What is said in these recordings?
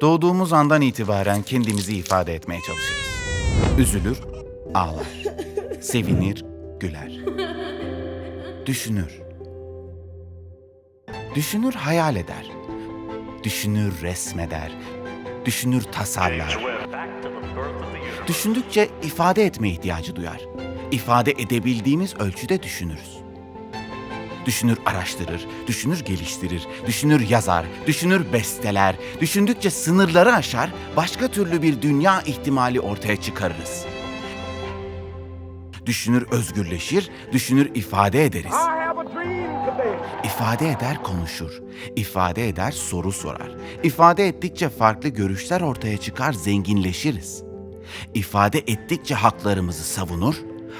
Doğduğumuz andan itibaren kendimizi ifade etmeye çalışırız. Üzülür, ağlar. Sevinir, güler. Düşünür. Düşünür, hayal eder. Düşünür, resmeder. Düşünür, tasarlar. Düşündükçe ifade etme ihtiyacı duyar. İfade edebildiğimiz ölçüde düşünürüz. Düşünür araştırır, düşünür geliştirir, düşünür yazar, düşünür besteler, düşündükçe sınırları aşar, başka türlü bir dünya ihtimali ortaya çıkarırız. Düşünür özgürleşir, düşünür ifade ederiz. İfade eder konuşur, ifade eder soru sorar. İfade ettikçe farklı görüşler ortaya çıkar, zenginleşiriz. İfade ettikçe haklarımızı savunur,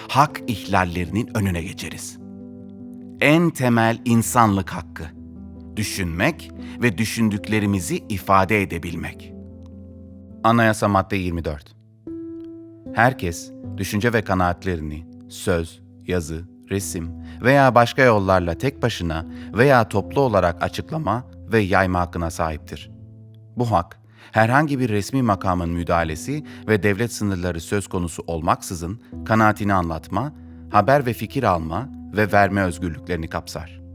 hak ihlallerinin önüne geçeriz. En temel insanlık hakkı. Düşünmek ve düşündüklerimizi ifade edebilmek. Anayasa madde 24. Herkes düşünce ve kanaatlerini söz, yazı, resim veya başka yollarla tek başına veya toplu olarak açıklama ve yayma hakkına sahiptir. Bu hak, herhangi bir resmi makamın müdahalesi ve devlet sınırları söz konusu olmaksızın kanaatini anlatma, haber ve fikir alma ve verme özgürlüklerini kapsar.